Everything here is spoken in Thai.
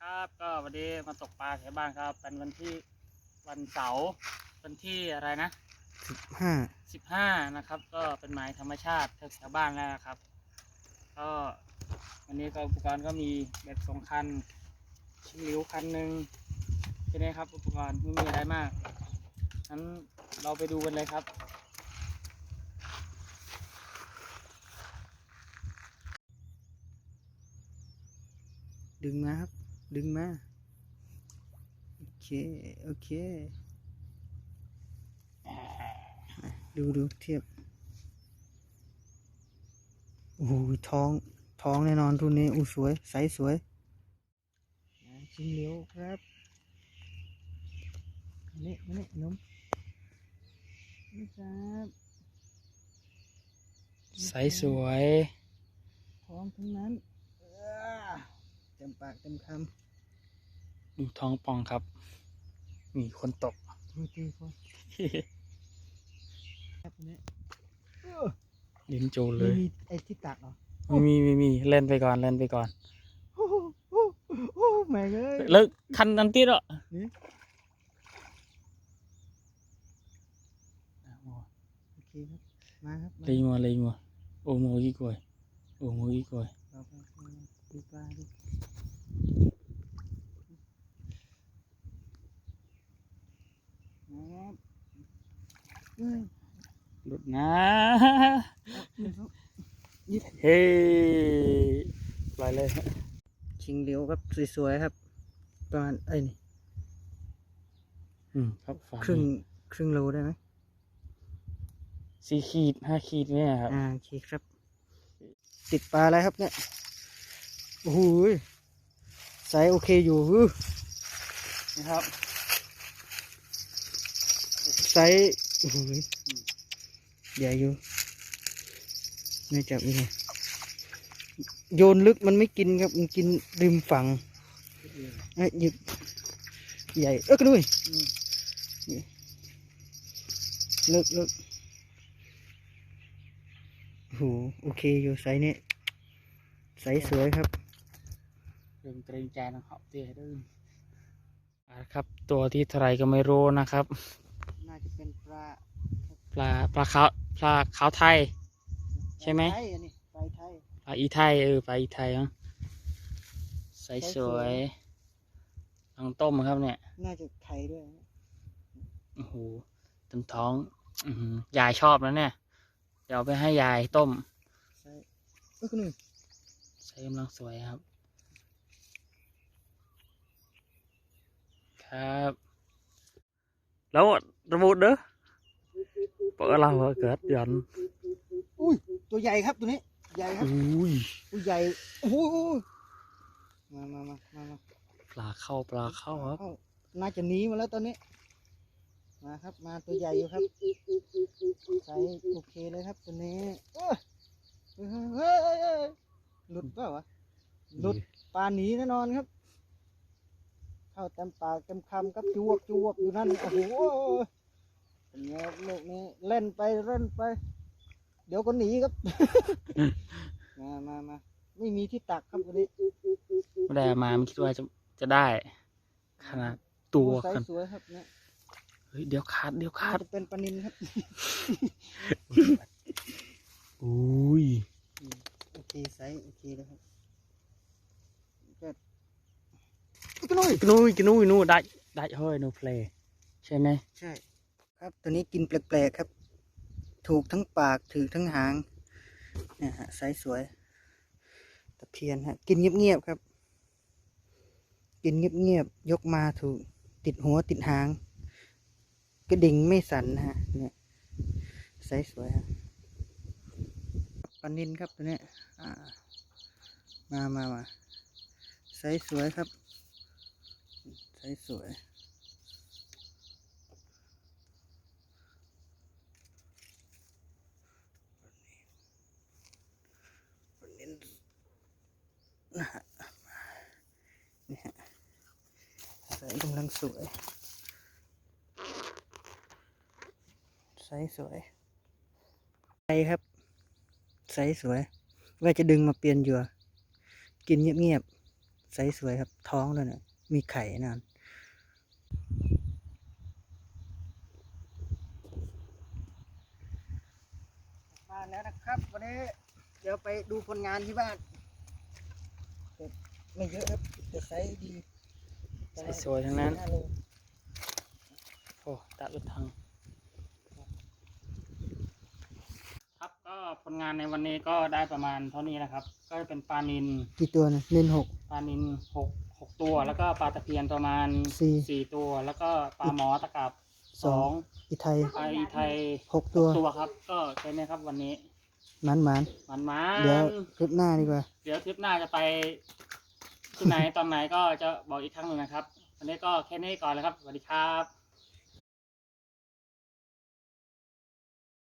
ครับก็วันนี้มาตกปลาแถวบ้านครับ เป็นวันที่วันเสาร์วันที่อะไรนะห้าสิบห้านะครับ ก็เป็นหมายธรรมชาติแถวๆบ้านแล้วนะครับ ก็วันนี้ก็อุปกรณ์ก็มีเบ็ดสองคันชิงหลิวคันหนึ่งแค่นี้ครับ อุปกรณ์ไม่มีอะไรมากงั้นเราไปดูกันเลยครับดึงมาครับ ดึงมา โอเค โอเคอะดูดูเทียบ โอ้โหท้อง ท้องแน่นอนทุนนี้อู้สวย ใสสวยอ่าชิ้นเหลียวครับอันนี้อันนี้นมนี่ครับใสสวย ท้องทั้งนั้นเอ้อ เต็มปากเต็มคดูท้องป่องครับ มีคนตกำดูดีพอครับอันนี้ลิ้นจูเลยมีไอ้ที่ตักเหรอไม่มีไม่มีเล่นไปก่อนเล่นไปก่อนโอ้โหโอ้โหโอ้โหแม่งเอ้ยแล้วคันอันที่เหรอนี่ À, โอเคครับมาครับมาเลยงัวเลยงัวโอ้โมกี่กวยโอ้โมกี่กวย หลุดนะเอาเฮ้ปล่อยเลยชิงเลี้ยวครับสวยๆครับ ประมาณไอ้ยนี่ครับครึ่งครึ่งโลได้ไหมสี่ขีดห้าขีดเนี่ยครับ อ่าโอเคครับ ติดปลาอะไรครับเนี่ย โอ้โห ยไซส์โอเคอยู่อื้อนะครับไซส์โอ้โหยใหญ่อยู่ไม่จับยังไงโยนลึกมันไม่กินครับ มันกินริมฝั่งไอ้ยหยิบใหญ่เอ้ยกระดุยนี่เลิกเลิกโอ้โหโอเคอยู่ไซส์นี้ไซส์สวยครับ เรื่องเกรงใจนะครับเตี้ยด้วยอ่าครับ ตัวที่เท่าไหรก็ไม่รู้นะครับ น่าจะเป็นปลาปลาปลาขาวปลาขาวไทย ใช่ไหมไทยอันนี้ปลาไทยปลาอีไทยเออปลาอีไทยมั้งใสใสสสววยยลังต้มครับเนี่ย น่าจะไทยด้วยนะโอ้โหเต็มท้องอือหือยายชอบแล้วเนี่ย เดี๋ยวเอาไปให้ยายต้มไซส์เอ้ยกระดุยใส่กำลังสวยครับ ครับแล้วระบุเด้อเปิดเราเกิดหย่อนอุ้ยตัวใหญ่ครับตัวนี้ใหญ่ครับอุ้ยตัวใหญ่โอ้โหมามามามามาปลาเข้าปลาเข้าครับเอ้าน่าจะหนีมาแล้วตอนนี้ มาครับมาตัวใหญ่อยู่ครับไซส์โอเคเลยครับตัวนี้เอ้ยเฮ้ยเฮ้ยเฮ้ยเฮ้ยหลุดเปล่าวะหลุดปลาหนีแน่นอนครับ เข้าเต็มปากเต็มคำครับจวบจวบอยู่นั่นโอ้โหเป็นไงครับลูกนี้เล่นไปเล่นไป เดี๋ยวก็หนีครับ มามามาไม่มีที่ตักครับวันนี้ไม่ได้เอามาไม่คิดว่าจะจะได้ขนาดตัวไซกันส์สวยครับเนี่ยเฮ้ยเดี๋ยวขาดเดี๋ยวน่าขาดจะเป็นปลานินครับอุ้ยโอเคไซส์โอเคเลยครับก็ ก็น้ยกนุ้ยกนุ้ยนู่นได้ได้เฮ้ยนูเพลใช่ไหมใช่ ครับตัวนี้กินแปลกๆครับ ถูกทั้งปากถือทั้งหางเนี่ยฮะไซส์สวยตะเพียนฮะ กินเงียบๆครับ กินเงียบๆยกมาถูก ติดหัวติดหางกระดิ่งไม่สั่นนะฮะเนี่ยไซส์สวยฮะปานินครับตัวนี้อ่ามามามาไซส์สวยครับ ไซส์สวยนะฮะนี่ฮะใส่กำลังสวยใส่สวยใส่ครับใส่สวย ว่าจะดึงมาเปลี่ยนเหยื่อกินเงียบไซส์สวยครับ ท้องด้วยนี่ยมีไข่นอน บ้านแล้วนะครับวันนี้เดี๋ยวไปดูผลงานที่บ้านแต่ไม่เยอะครับแต่ไซส์ดีไซส์สวยทั้งนั้นห้าโลโอ้ตะลุดทางครับก็ผลงานในวันนี้ก็ได้ประมาณเท่านี้นะครับ ก็จะเป็นปลานินกี่ตัวนะเล่นหกปลานินหกหก ตัวแล้วก็ปลาตะเพียนประมาณสี่สี่ตัว แล้วก็ปลาหมอตะกับสสออง งอีไทยปลาอีไทยหกตัวตัวครับ ก็แค่นี้ครับวันนี้มันมันมันมาๆเดี๋ยวคลิปหน้าดีกว่า เดี๋ยวทริปหน้าจะไปที่ไหนตอนไหนก็จะบอกอีกครั้งหนึ่งนะครับ วันนี้ก็แค่นี้ก่อนเลยครับสวัสดีครับ